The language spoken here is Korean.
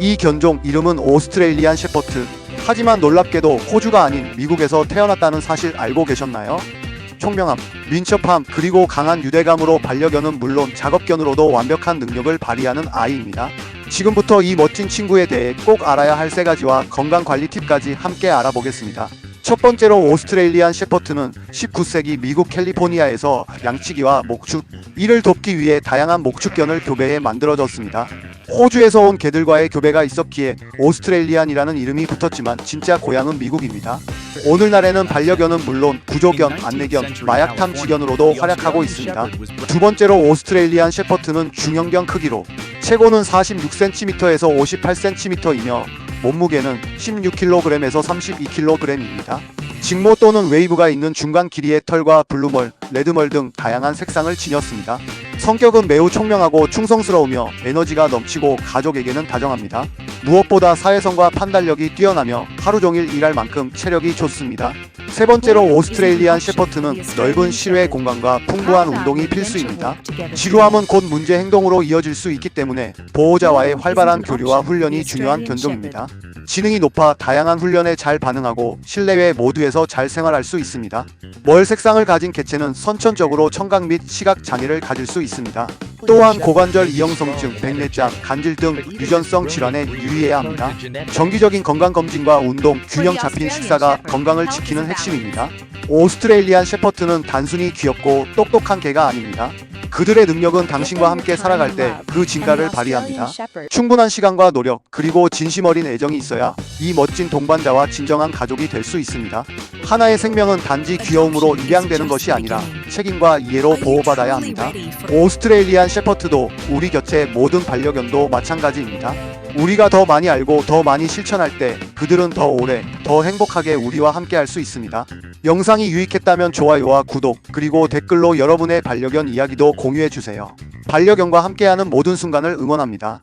이 견종 이름은 오스트레일리안 셰퍼트. 하지만 놀랍게도 호주가 아닌 미국에서 태어났다는 사실 알고 계셨나요? 총명함, 민첩함, 그리고 강한 유대감으로 반려견은 물론 작업견으로도 완벽한 능력을 발휘하는 아이입니다. 지금부터 이 멋진 친구에 대해 꼭 알아야 할 세 가지와 건강 관리 팁까지 함께 알아보겠습니다. 첫 번째로 오스트레일리안 셰퍼트는 19세기 미국 캘리포니아에서 양치기와 목축, 이를 돕기 위해 다양한 목축견을 교배해 만들어졌습니다. 호주에서 온 개들과의 교배가 있었기에 오스트레일리안이라는 이름이 붙었지만 진짜 고향은 미국입니다. 오늘날에는 반려견은 물론 구조견, 안내견, 마약 탐지견으로도 활약하고 있습니다. 두 번째로 오스트레일리안 셰퍼트는 중형견 크기로 최고는 46cm에서 58cm이며 몸무게는 16kg에서 32kg입니다. 직모 또는 웨이브가 있는 중간 길이의 털과 블루멀, 레드멀 등 다양한 색상을 지녔습니다. 성격은 매우 총명하고 충성스러우며 에너지가 넘치고 가족에게는 다정합니다. 무엇보다 사회성과 판단력이 뛰어나며 하루 종일 일할 만큼 체력이 좋습니다. 세 번째로 오스트레일리안 셰퍼트는 넓은 실외 공간과 풍부한 운동이 필수입니다. 지루함은 곧 문제 행동으로 이어질 수 있기 때문에 보호자와의 활발한 교류와 훈련이 중요한 견종입니다. 지능이 높아 다양한 훈련에 잘 반응하고 실내외 모두에서 잘 생활할 수 있습니다. 멀 색상을 가진 개체는 선천적으로 청각 및 시각 장애를 가질 수 있습니다. 또한 고관절 이형성증, 백내장, 간질 등 유전성 질환에 유의해야 합니다. 정기적인 건강 검진과 운동, 균형 잡힌 식사가 건강을 지키는 핵심입니다. 오스트레일리안 셰퍼트는 단순히 귀엽고 똑똑한 개가 아닙니다. 그들의 능력은 당신과 함께 살아갈 때 그 진가를 발휘합니다. 충분한 시간과 노력, 그리고 진심 어린 애정이 있어야 이 멋진 동반자와 진정한 가족이 될 수 있습니다. 하나의 생명은 단지 귀여움으로 입양되는 것이 아니라 책임과 이해로 보호받아야 합니다. 오스트레일리안 셰퍼트도 우리 곁의 모든 반려견도 마찬가지입니다. 우리가 더 많이 알고 더 많이 실천할 때 그들은 더 오래, 더 행복하게 우리와 함께 할 수 있습니다. 영상이 유익했다면 좋아요와 구독, 그리고 댓글로 여러분의 반려견 이야기도 공유해 주세요. 반려견과 함께하는 모든 순간을 응원합니다.